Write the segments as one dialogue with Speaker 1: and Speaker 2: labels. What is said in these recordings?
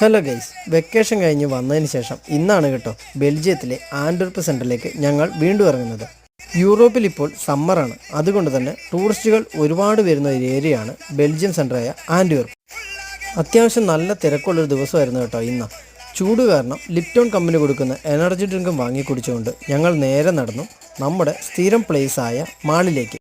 Speaker 1: Hello guys vacation കഴിഞ്ഞ് വന്നതിന് ശേഷം ഇന്നാണ് കേട്ടോ ബെൽജിയത്തിലെ ആൻഡർപ്പ് സെന്ററിലേക്ക് ഞങ്ങൾ വീണ്ടും ഇറങ്ങുന്നത്. യൂറോപ്പിൽ ഇപ്പോൾ സമ്മറാണ് അതുകൊണ്ട് തന്നെ ടൂറിസ്റ്റുകൾ ഒരുപാട് വരുന്ന ഒരു ഏരിയയാണ് ബെൽജിയം സെന്ററായ ആൻഡ്വർപ്പ് അത്യാവശ്യം നല്ല തിരക്കുള്ളൊരു ദിവസമായിരുന്നു കേട്ടോ ഇന്ന്. ചൂട് കാരണം ലിപ്റ്റോൺ കമ്പനി കൊടുക്കുന്ന എനർജി ഡ്രിങ്കും വാങ്ങി കുടിച്ചുകൊണ്ട് ഞങ്ങൾ നേരെ നടന്നു നമ്മുടെ സ്ഥിരം പ്ലേസ് ആയ മാളിലേക്ക്.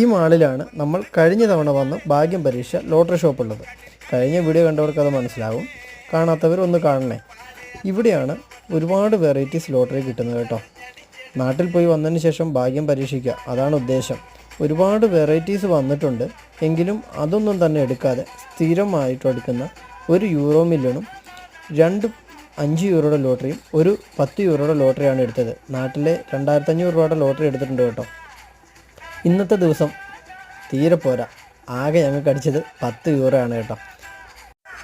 Speaker 1: ഈ മാളിലാണ് നമ്മൾ കഴിഞ്ഞ തവണ വന്ന് ഭാഗ്യം പരീക്ഷ ലോട്ടറി ഷോപ്പ് ഉള്ളത്. കഴിഞ്ഞ വീഡിയോ കണ്ടവർക്ക് അത് മനസ്സിലാവും. കാണാത്തവർ ഒന്ന് കാണണേ. ഇവിടെയാണ് ഒരുപാട് വെറൈറ്റീസ് ലോട്ടറി കിട്ടുന്നത് കേട്ടോ. നാട്ടിൽ പോയി വന്നതിന് ശേഷം ഭാഗ്യം പരീക്ഷിക്കുക അതാണ് ഉദ്ദേശം. ഒരുപാട് വെറൈറ്റീസ് വന്നിട്ടുണ്ട് എങ്കിലും അതൊന്നും തന്നെ എടുക്കാതെ സ്ഥിരമായിട്ട് എടുക്കുന്ന ഒരു യൂറോ മില്യണും രണ്ട് അഞ്ച് യൂറോയുടെ ലോട്ടറിയും ഒരു പത്ത് യൂറോയുടെ ലോട്ടറിയാണ് എടുത്തത്. നാട്ടിലെ രണ്ടായിരത്തഞ്ഞൂറ് രൂപയുടെ ലോട്ടറി എടുത്തിട്ടുണ്ട് കേട്ടോ. ഇന്നത്തെ ദിവസം തീരെ പോരാ. ആകെ ഞങ്ങൾക്ക് അടിച്ചത് പത്ത് യൂറോ ആണ് കേട്ടോ.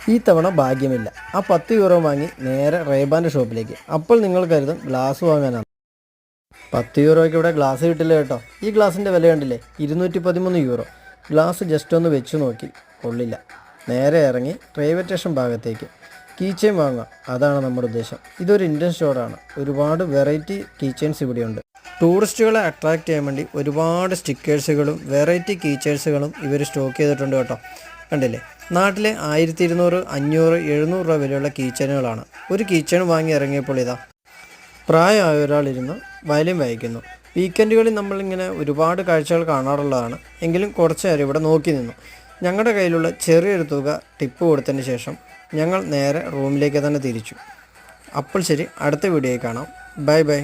Speaker 1: ഈ തവണ ഭാഗ്യമില്ല. ആ പത്ത് യൂറോ വാങ്ങി നേരെ റേബാന്റെ ഷോപ്പിലേക്ക് അപ്പോൾ നിങ്ങൾ കരുതും ഗ്ലാസ് വാങ്ങാനാണ്. പത്ത് യൂറോയ്ക്ക് ഇവിടെ ഗ്ലാസ് കിട്ടില്ല കേട്ടോ. ഈ ഗ്ലാസിന്റെ വില കണ്ടില്ലേ? ഇരുന്നൂറ്റി പതിമൂന്ന് യൂറോ ഗ്ലാസ് ജസ്റ്റ് ഒന്ന് വെച്ച് നോക്കി. കൊള്ളില്ല. നേരെ ഇറങ്ങി റെയിൽവേ സ്റ്റേഷൻ ഭാഗത്തേക്ക്. കീച്ചെയിൻ വാങ്ങുക. അതാണ് നമ്മുടെ ഉദ്ദേശം. ഇതൊരു ഇന്ത്യൻ സ്റ്റോറാണ് ഒരുപാട് വെറൈറ്റി കീച്ചെയിൻസ് ഇവിടെയുണ്ട്. ടൂറിസ്റ്റുകളെ അട്രാക്റ്റ് ചെയ്യാൻ വേണ്ടി ഒരുപാട് സ്റ്റിക്കേഴ്സുകളും വെറൈറ്റി കീച്ചേഴ്സുകളും ഇവർ സ്റ്റോക്ക് ചെയ്തിട്ടുണ്ട് കേട്ടോ. കണ്ടില്ലേ? നാട്ടിലെ ആയിരത്തി ഇരുന്നൂറ് അഞ്ഞൂറ് എഴുന്നൂറ് രൂപ വിലയുള്ള കീച്ചനുകളാണ്. ഒരു കീച്ചൺ വാങ്ങി ഇറങ്ങിയപ്പോൾ ഇതാ. പ്രായമായ ഒരാളിരുന്ന് വയലിൻ വായിക്കുന്നു. വീക്കെൻഡുകളിൽ നമ്മളിങ്ങനെ ഒരുപാട് കാഴ്ചകൾ കാണാറുള്ളതാണ്. എങ്കിലും കുറച്ച് നേരം ഇവിടെ നോക്കി നിന്നു. ഞങ്ങളുടെ കയ്യിലുള്ള ചെറിയൊരു തുക ടിപ്പ് കൊടുത്തതിന് ശേഷം ഞങ്ങൾ നേരെ റൂമിലേക്ക് തന്നെ തിരിച്ചു. അപ്പോൾ ശരി അടുത്ത വീഡിയോയിൽ കാണാം. Bye bye.